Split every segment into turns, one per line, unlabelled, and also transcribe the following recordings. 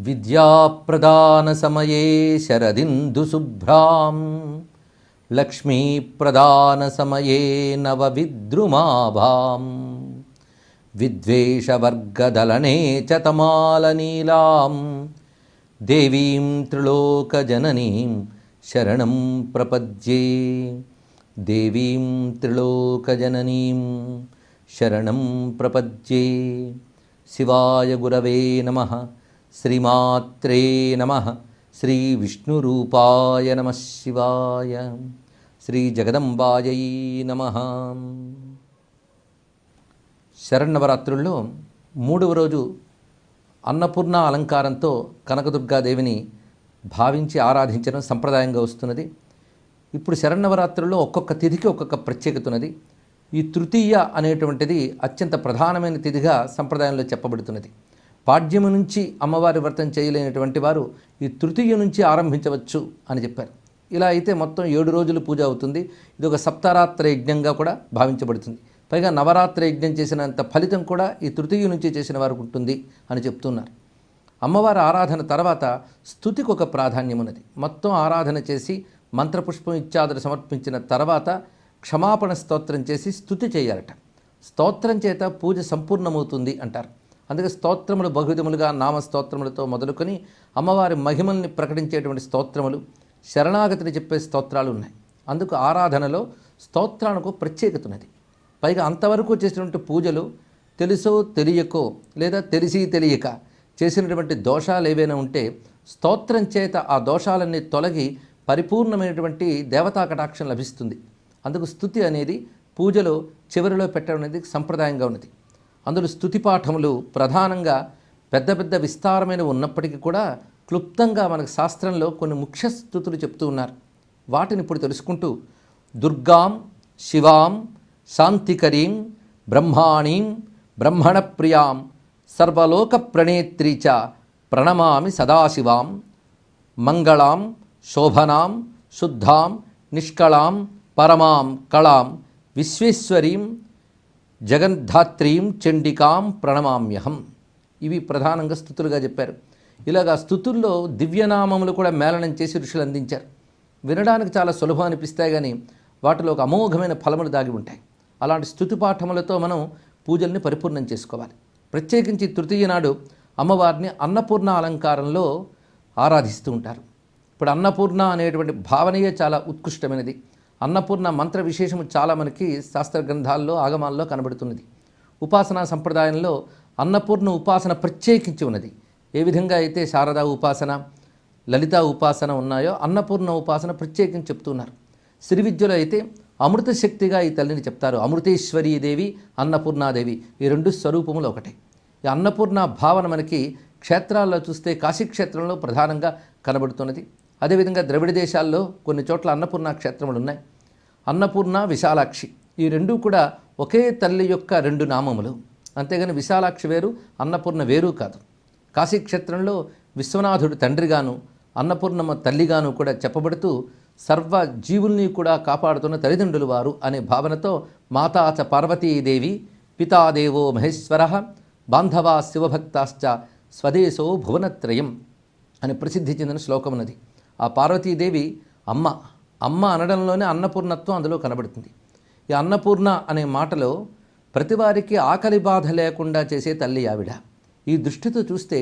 విద్యాప్రదానసమయే శరదిందుశుభ్రాం లక్ష్మీప్రదానసమయే నవవిద్రుమాభాం. విద్వేషవర్గదలనే చ తమాలనీలాం. దేవీం త్రిలోకజననీం శరణం ప్రపద్యే. దేవీం త్రిలోకజననీం శరణం ప్రపద్యే. శివాయ గురవే నమః. శ్రీమాత్రే నమ. శ్రీ విష్ణురూపాయ నమ శివాయ. శ్రీ జగదంబాయై నమ. శరణవరాత్రుల్లో మూడవ రోజు అన్నపూర్ణ అలంకారంతో కనకదుర్గాదేవిని భావించి ఆరాధించడం సంప్రదాయంగా వస్తున్నది. ఇప్పుడు శరణవరాత్రుల్లో ఒక్కొక్క తిథికి ఒక్కొక్క ప్రత్యేకత ఉన్నది. ఈ తృతీయ అనేటువంటిది అత్యంత ప్రధానమైన తిథిగా సంప్రదాయంలో చెప్పబడుతున్నది. పాడ్యము నుంచి అమ్మవారి వ్రతం చేయలేనటువంటి వారు ఈ తృతీయ నుంచి ఆరంభించవచ్చు అని చెప్పారు. ఇలా అయితే మొత్తం ఏడు రోజులు పూజ అవుతుంది. ఇది ఒక సప్తారాత్ర యజ్ఞంగా కూడా భావించబడుతుంది. పైగా నవరాత్రి యజ్ఞం చేసినంత ఫలితం కూడా ఈ తృతీయ నుంచి చేసిన వారికి ఉంటుంది అని చెప్తున్నారు. అమ్మవారి ఆరాధన తర్వాత స్థుతికి ఒక ప్రాధాన్యం ఉన్నది. మొత్తం ఆరాధన చేసి మంత్రపుష్పం ఇత్యాదులు సమర్పించిన తర్వాత క్షమాపణ స్తోత్రం చేసి స్థుతి చేయాలట. స్తోత్రం చేత పూజ సంపూర్ణమవుతుంది అంటారు. అందుకే స్తోత్రములు బహువిధములుగా నామ స్తోత్రములతో మొదలుకొని అమ్మవారి మహిమల్ని ప్రకటించేటువంటి స్తోత్రములు శరణాగతిని చెప్పే స్తోత్రాలు ఉన్నాయి అందుకు ఆరాధనలో స్తోత్రానికి ప్రత్యేకత ఉన్నది పైగా అంతవరకు చేసినటువంటి పూజలు తెలుసో తెలియకో లేదా తెలిసి తెలియక చేసినటువంటి దోషాలు ఏవైనా ఉంటే స్తోత్రం చేత ఆ దోషాలన్నీ తొలగి పరిపూర్ణమైనటువంటి దేవతా కటాక్షం లభిస్తుంది. అందుకు స్థుతి అనేది పూజలో చివరిలో పెట్టడం అనేది సంప్రదాయంగా ఉన్నది. అందులో స్థుతి పాఠములు ప్రధానంగా పెద్ద పెద్ద విస్తారమైన ఉన్నప్పటికీ కూడా క్లుప్తంగా మనకు శాస్త్రంలో కొన్ని ముఖ్య స్థుతులు చెప్తూ ఉన్నారు. వాటిని ఇప్పుడు తెలుసుకుంటూ దుర్గాం శివాం శాంతికరీం బ్రహ్మాణీం బ్రహ్మణప్రియాం సర్వలోక ప్రణేత్రీ చ ప్రణమామి సదాశివాం మంగళాం శోభనాం శుద్ధాం నిష్కళాం పరమాం కళాం విశ్వేశ్వరీం జగన్ధాత్రీం చండికాం ప్రణమామ్యహం. ఇవి ప్రధానంగా స్థుతులుగా చెప్పారు. ఇలాగా స్థుతుల్లో దివ్యనామములు కూడా మేళనం చేసి ఋషులు అందించారు. వినడానికి చాలా సులభం అనిపిస్తాయి కానీ వాటిలో ఒక అమోఘమైన ఫలములు దాగి ఉంటాయి. అలాంటి స్థుతి పాఠములతో మనం పూజల్ని పరిపూర్ణం చేసుకోవాలి. ప్రత్యేకించి తృతీయ నాడు అమ్మవారిని అన్నపూర్ణ అలంకారంలో ఆరాధిస్తూ ఉంటారు. ఇప్పుడు అన్నపూర్ణ అనేటువంటి భావనయే చాలా ఉత్కృష్టమైనది. అన్నపూర్ణ మంత్ర విశేషము చాలా మనకి శాస్త్ర గ్రంథాల్లో ఆగమాల్లో కనబడుతున్నది. ఉపాసనా సంప్రదాయంలో అన్నపూర్ణ ఉపాసన ప్రత్యేకించి ఉన్నది. ఏ విధంగా అయితే శారదా ఉపాసన లలిత ఉపాసన ఉన్నాయో అన్నపూర్ణ ఉపాసన ప్రత్యేకించి చెప్తున్నారు. శ్రీ విద్యలో అయితే అమృత శక్తిగా ఈ తల్లిని చెప్తారు. అమృతేశ్వరీ దేవి అన్నపూర్ణాదేవి ఈ రెండు స్వరూపములు ఒకటే. ఈ అన్నపూర్ణ భావన మనకి క్షేత్రాల్లో చూస్తే కాశీక్షేత్రంలో ప్రధానంగా కనబడుతున్నది. అదేవిధంగా ద్రవిడ దేశాల్లో కొన్ని చోట్ల అన్నపూర్ణ క్షేత్రములు ఉన్నాయి. అన్నపూర్ణ విశాలాక్షి. ఈ రెండు కూడా ఒకే తల్లి యొక్క రెండు నామములు. అంతేగాని విశాలాక్షి వేరు అన్నపూర్ణ వేరు కాదు. కాశీక్షేత్రంలో విశ్వనాథుడు తండ్రిగాను అన్నపూర్ణమ్మ తల్లిగాను కూడా చెప్పబడుతూ సర్వ జీవుల్ని కూడా కాపాడుతున్న తల్లిదండ్రులు వారు అనే భావనతో మాతాచ పార్వతీదేవి పితాదేవో మహేశ్వర బాంధవా శివభక్తాశ్చ స్వదేశో భువనత్రయం అని ప్రసిద్ధి చెందిన శ్లోకం ఉన్నది ఆ పార్వతీదేవి అమ్మ అమ్మ అనడంలోనే అన్నపూర్ణత్వం అందులో కనబడుతుంది. ఈ అన్నపూర్ణ అనే మాటలో ప్రతివారికి ఆకలి బాధ లేకుండా చేసే తల్లి ఆవిడ. ఈ దృష్టితో చూస్తే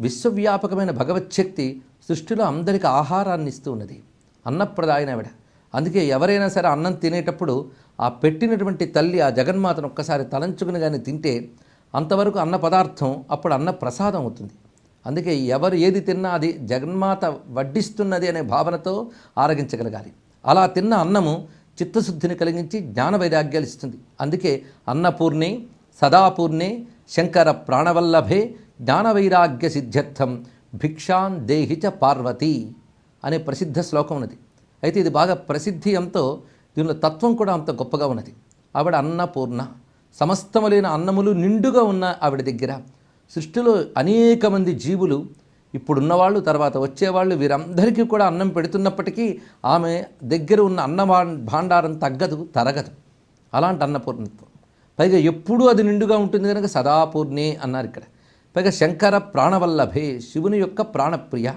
విశ్వవ్యాపకమైన భగవచ్ఛక్తి సృష్టిలో అందరికి ఆహారాన్ని ఇస్తూ ఉన్నది. అన్నప్రదాయన ఆవిడ. అందుకే ఎవరైనా సరే అన్నం తినేటప్పుడు ఆ పెట్టినటువంటి తల్లి ఆ జగన్మాతను ఒక్కసారి తలంచుకుని కానీ తింటే అంతవరకు అన్న పదార్థం అప్పుడు అన్న ప్రసాదం అవుతుంది. అందుకే ఎవరు ఏది తిన్నా అది జగన్మాత వడ్డిస్తున్నది అనే భావనతో ఆరగించగలగాలి. అలా తిన్న అన్నము చిత్తశుద్ధిని కలిగించి జ్ఞాన వైరాగ్యాలు ఇస్తుంది. అందుకే అన్నపూర్ణి సదాపూర్ణి శంకర ప్రాణవల్లభే జ్ఞాన వైరాగ్య సిద్ధ్యర్థం భిక్షాన్ దేహిచ పార్వతి అనే ప్రసిద్ధ శ్లోకం ఉన్నది. అయితే ఇది బాగా ప్రసిద్ధి ఎంతో దీనిలో తత్వం కూడా అంత గొప్పగా ఉన్నది. ఆవిడ అన్నపూర్ణ. సమస్తములైన అన్నములు నిండుగా ఉన్న ఆవిడ దగ్గర సృష్టిలో అనేక మంది జీవులు ఇప్పుడున్నవాళ్ళు తర్వాత వచ్చేవాళ్ళు వీరందరికీ కూడా అన్నం పెడుతున్నప్పటికీ ఆమె దగ్గర ఉన్న అన్న భాండారం తగ్గదు తరగదు. అలాంటి అన్నపూర్ణత్వం. పైగా ఎప్పుడూ అది నిండుగా ఉంటుంది కనుక సదాపూర్ణే అన్నారు ఇక్కడ. పైగా శంకర ప్రాణవల్లభే శివుని యొక్క ప్రాణప్రియ.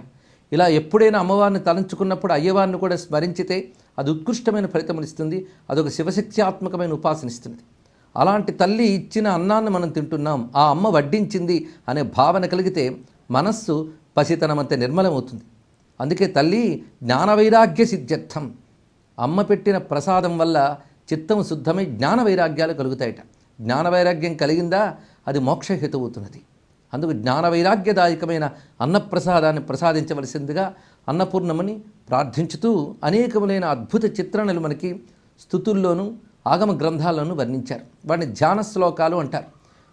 ఇలా ఎప్పుడైనా అమ్మవారిని తలంచుకున్నప్పుడు అయ్యవారిని కూడా స్మరించితే అది ఉత్కృష్టమైన ఫలితమునిస్తుంది అదొక శివశక్త్యాత్మకమైన ఉపాసనిస్తుంది. అలాంటి తల్లి ఇచ్చిన అన్నాన్ని మనం తింటున్నాం ఆ అమ్మ వడ్డించింది అనే భావన కలిగితే మనస్సు పసితనమంతే నిర్మలమవుతుంది. అందుకే తల్లి జ్ఞానవైరాగ్య సిద్ధ్యర్థం. అమ్మ పెట్టిన ప్రసాదం వల్ల చిత్తం శుద్ధమై జ్ఞాన వైరాగ్యాలు కలుగుతాయట. జ్ఞాన వైరాగ్యం కలిగిందా అది మోక్షహేతు అవుతున్నది అందుకు జ్ఞాన వైరాగ్యదాయకమైన అన్నప్రసాదాన్ని ప్రసాదించవలసిందిగా అన్నపూర్ణమని ప్రార్థించుతూ అనేకములైన అద్భుత చిత్రణలు మనకి స్థుతుల్లోనూ ఆగమ గ్రంథాలను వర్ణించారు. వాటిని ధ్యాన శ్లోకాలు అంటారు.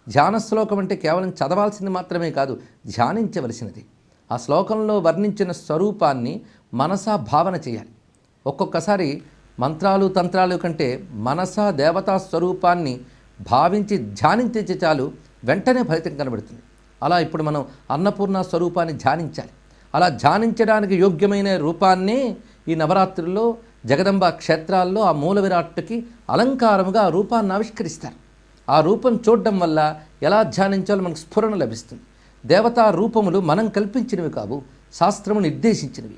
ధ్యాన శ్లోకం అంటే కేవలం చదవాల్సింది మాత్రమే కాదు ధ్యానించవలసినది. ఆ శ్లోకంలో వర్ణించిన స్వరూపాన్ని మనసా భావన చేయాలి. ఒక్కొక్కసారి మంత్రాలు తంత్రాలు కంటే మనసా దేవతా స్వరూపాన్ని భావించి ధ్యానించే చాలు వెంటనే ఫలితం కనబడుతుంది. అలా ఇప్పుడు మనం అన్నపూర్ణ స్వరూపాన్ని ధ్యానించాలి. అలా ధ్యానించడానికి యోగ్యమైన రూపాన్నే ఈ నవరాత్రుల్లో జగదంబ క్షేత్రాల్లో ఆ మూల విరాట్టుకి అలంకారముగా ఆ రూపాన్ని ఆవిష్కరిస్తారు. ఆ రూపం చూడడం వల్ల ఎలా ధ్యానించాలో మనకు స్ఫురణ లభిస్తుంది. దేవతా రూపములు మనం కల్పించినవి కావు శాస్త్రము నిర్దేశించినవి.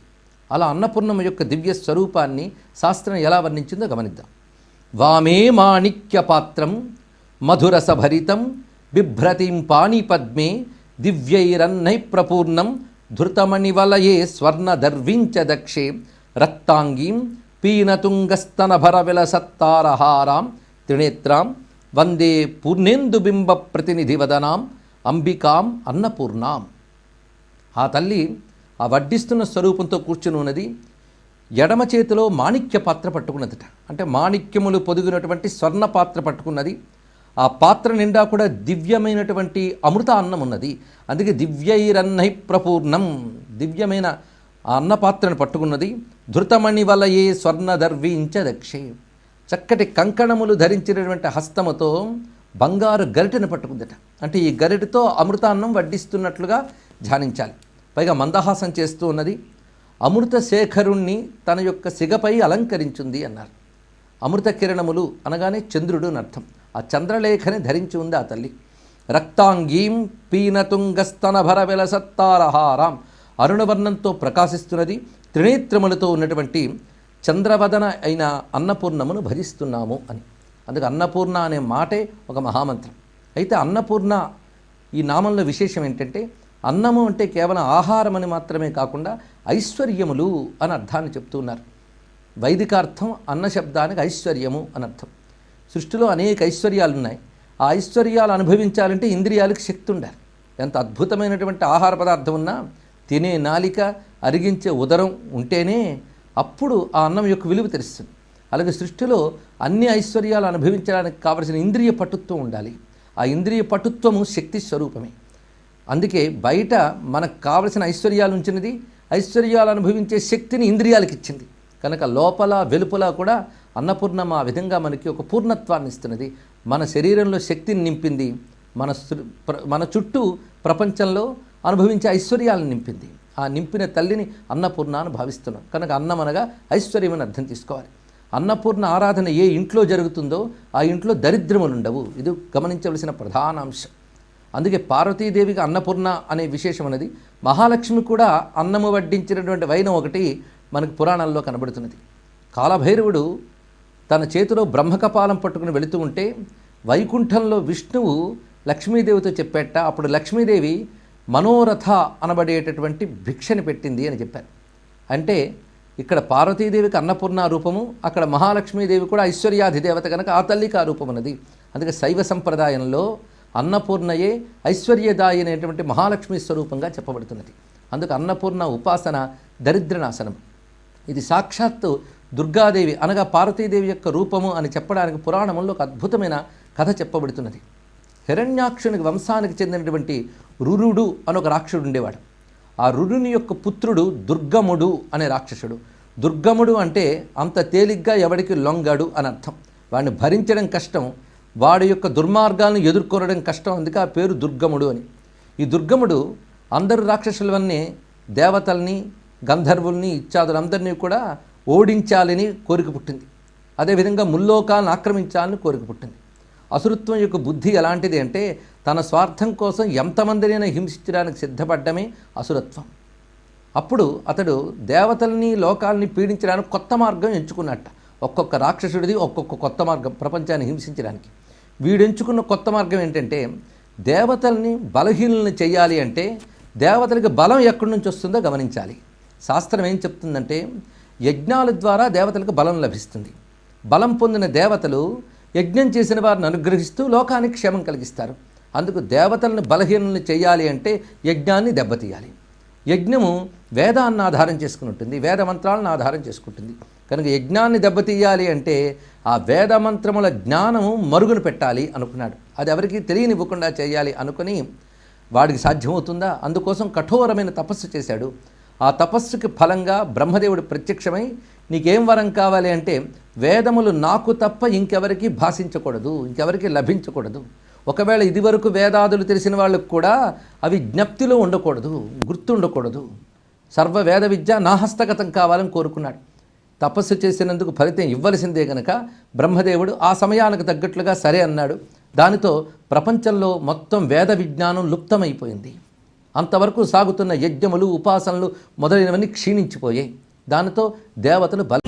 అలా అన్నపూర్ణమ యొక్క దివ్య స్వరూపాన్ని శాస్త్రం ఎలా వర్ణించిందో గమనిద్దాం. వామే మాణిక్య పాత్రం మధురసభరితం బిభ్రతిం పాణిపద్మే దివ్యైరన్నైప్రపూర్ణం ధృతమణివలయే స్వర్ణదర్వించ దక్షే రక్తాంగీం పీనతుంగస్తనభరవిలసత్తారహారాం త్రినేత్రాం వందే పూర్ణేందుబింబ ప్రతినిధివదనాం అంబికాం అన్నపూర్ణాం. ఆ తల్లి ఆ వడ్డిస్తున్న స్వరూపంతో కూర్చుని ఉన్నది. ఎడమ చేతిలో మాణిక్య పాత్ర పట్టుకున్నదట. అంటే మాణిక్యములు పొదిగినటువంటి స్వర్ణ పాత్ర పట్టుకున్నది. ఆ పాత్ర నిండా కూడా దివ్యమైనటువంటి అమృత అన్నం ఉన్నది. అందుకే దివ్యైరన్నై ప్రపూర్ణం దివ్యమైన ఆ అన్న పాత్రను పట్టుకున్నది. ధృతమణి వలయే స్వర్ణ దర్వించదక్షే. చక్కటి కంకణములు ధరించినటువంటి హస్తముతో బంగారు గరిటెను పట్టుకుందట. అంటే ఈ గరిటెతో అమృతాన్నం వడ్డిస్తున్నట్లుగా ధ్యానించాలి. పైగా మందహాసం చేస్తూ ఉన్నది. అమృత శేఖరుణ్ణి తన యొక్క సిగపై అలంకరించింది అన్నారు. అమృత కిరణములు అనగానే చంద్రుడు అని అర్థం. ఆ చంద్రలేఖని ధరించి ఉంది ఆ తల్లి. రక్తాంగీం పీనతుంగస్తనభర విలసత్తారహారాం అరుణవర్ణంతో ప్రకాశిస్తున్నది. త్రినేత్రములతో ఉన్నటువంటి చంద్రవదన అయిన అన్నపూర్ణమును భజిస్తున్నాము అని. అందుకు అన్నపూర్ణ అనే మాటే ఒక మహామంత్రం. అయితే అన్నపూర్ణ ఈ నామంలో విశేషం ఏంటంటే అన్నము అంటే కేవలం ఆహారం అని మాత్రమే కాకుండా ఐశ్వర్యములు అని అర్థాన్ని చెప్తున్నారు వైదికార్థం అన్న శబ్దానికి ఐశ్వర్యము అని అర్థం. సృష్టిలో అనేక ఐశ్వర్యాలు ఉన్నాయి ఆ ఐశ్వర్యాలు అనుభవించాలంటే ఇంద్రియాలకు శక్తి ఉండాలి. ఎంత అద్భుతమైనటువంటి ఆహార పదార్థం ఉన్నా తినే నాలిక అరిగించే ఉదరం ఉంటేనే అప్పుడు ఆ అన్నం యొక్క విలువ తెలుస్తుంది. అలాగే సృష్టిలో అన్ని ఐశ్వర్యాలు అనుభవించడానికి కావలసిన ఇంద్రియ పటుత్వం ఉండాలి. ఆ ఇంద్రియ పటుత్వము శక్తి స్వరూపమే. అందుకే బయట మనకు కావలసిన ఐశ్వర్యాలు ఉంచినది ఐశ్వర్యాలు అనుభవించే శక్తిని ఇంద్రియాలకు ఇచ్చింది. కనుక లోపల వెలుపల కూడా అన్నపూర్ణం ఆ విధంగా మనకి ఒక పూర్ణత్వాన్ని ఇస్తున్నది. మన శరీరంలో శక్తిని నింపింది. మన మన చుట్టూ ప్రపంచంలో అనుభవించే ఐశ్వర్యాలను నింపింది. ఆ నింపిన తల్లిని అన్నపూర్ణ అని భావిస్తున్నాం. కనుక అన్నం అనగా ఐశ్వర్యం అని అర్థం తీసుకోవాలి. అన్నపూర్ణ ఆరాధన ఏ ఇంట్లో జరుగుతుందో ఆ ఇంట్లో దరిద్రములు ఉండవు. ఇది గమనించవలసిన ప్రధాన అంశం. అందుకే పార్వతీదేవికి అన్నపూర్ణ అనే విశేషం అనేది మహాలక్ష్మి కూడా అన్నము వడ్డించినటువంటి వైనం ఒకటి మనకు పురాణాల్లో కనబడుతున్నది. కాలభైరవుడు తన చేతిలో బ్రహ్మకపాలం పట్టుకుని వెళుతూ ఉంటే వైకుంఠంలో విష్ణువు లక్ష్మీదేవితో చెప్పేట అప్పుడు లక్ష్మీదేవి మనోరథ అనబడేటటువంటి భిక్షని పెట్టింది అని చెప్పారు. అంటే ఇక్కడ పార్వతీదేవికి అన్నపూర్ణ రూపము అక్కడ మహాలక్ష్మీదేవి కూడా ఐశ్వర్యాధి దేవత కనుక ఆ తల్లికి ఆ రూపం ఉన్నది అందుకే శైవ సంప్రదాయంలో అన్నపూర్ణయే ఐశ్వర్యదాయి అనేటువంటి మహాలక్ష్మి స్వరూపంగా చెప్పబడుతున్నది. అందుకు అన్నపూర్ణ ఉపాసన దరిద్రనాశనం. ఇది సాక్షాత్తు దుర్గాదేవి అనగా పార్వతీదేవి యొక్క రూపము అని చెప్పడానికి పురాణంలో ఒక అద్భుతమైన కథ చెప్పబడుతున్నది. హిరణ్యాక్షునికి వంశానికి చెందినటువంటి రురుడు అని ఒక రాక్షసుడు ఉండేవాడు. ఆ రురుని యొక్క పుత్రుడు దుర్గముడు అనే రాక్షసుడు. దుర్గముడు అంటే అంత తేలిగ్గా ఎవడికి లొంగడు అని అర్థం. వాడిని భరించడం కష్టం. వాడి యొక్క దుర్మార్గాలను ఎదుర్కొనడం కష్టం. అందుకే ఆ పేరు దుర్గముడు అని. ఈ దుర్గముడు అందరు రాక్షసులవన్నీ దేవతల్ని గంధర్వుల్ని ఇత్యాదులందరినీ కూడా ఓడించాలని కోరిక పుట్టింది. అదేవిధంగా ముల్లోకాలను ఆక్రమించాలని కోరిక పుట్టింది. అసురుత్వం యొక్క బుద్ధి ఎలాంటిది అంటే తన స్వార్థం కోసం ఎంతమందినైనా హింసించడానికి సిద్ధపడ్డమే అసురత్వం. అప్పుడు అతడు దేవతల్ని లోకాల్ని పీడించడానికి కొత్త మార్గం ఎంచుకున్నట్ట. ఒక్కొక్క రాక్షసుడిది ఒక్కొక్క కొత్త మార్గం ప్రపంచాన్ని హింసించడానికి. వీడెంచుకున్న కొత్త మార్గం ఏంటంటే దేవతల్ని బలహీనుల్ని చేయాలి అంటే దేవతలకి బలం ఎక్కడి నుంచి వస్తుందో గమనించాలి. శాస్త్రం ఏం చెప్తుందంటే యజ్ఞాల ద్వారా దేవతలకు బలం లభిస్తుంది. బలం పొందిన దేవతలు యజ్ఞం చేసిన వారిని అనుగ్రహిస్తూ లోకానికి క్షేమం కలిగిస్తారు. అందుకు దేవతలను బలహీనల్ని చేయాలి అంటే యజ్ఞాన్ని దెబ్బతీయాలి. యజ్ఞము వేదాన్ని ఆధారం చేసుకుని ఉంటుంది వేద మంత్రాలను ఆధారం చేసుకుంటుంది. కనుక యజ్ఞాన్ని దెబ్బతీయాలి అంటే ఆ వేద మంత్రముల జ్ఞానము మరుగున పెట్టాలి అనుకున్నాడు. అది ఎవరికి తెలియనివ్వకుండా చేయాలి అనుకుని వాడికి సాధ్యమవుతుందా? అందుకోసం కఠోరమైన తపస్సు చేశాడు. ఆ తపస్సుకి ఫలంగా బ్రహ్మదేవుడు ప్రత్యక్షమై నీకేం వరం కావాలి అంటే వేదములు నాకు తప్ప ఇంకెవరికి భాషించకూడదు ఇంకెవరికి లభించకూడదు. ఒకవేళ ఇదివరకు వేదాదులు తెలిసిన వాళ్ళకు కూడా అవి జ్ఞప్తిలో ఉండకూడదు గుర్తుండకూడదు. సర్వ వేద విద్య నాహస్తగతం కావాలని కోరుకున్నాడు. తపస్సు చేసినందుకు ఫలితం ఇవ్వలసిందే గనక బ్రహ్మదేవుడు ఆ సమయానికి తగ్గట్లుగా సరే అన్నాడు. దానితో ప్రపంచంలో మొత్తం వేద విజ్ఞానం లుప్తమైపోయింది. అంతవరకు సాగుతున్న యజ్ఞములు ఉపాసనలు మొదలైనవన్నీ క్షీణించిపోయాయి. దానితో దేవతలు బల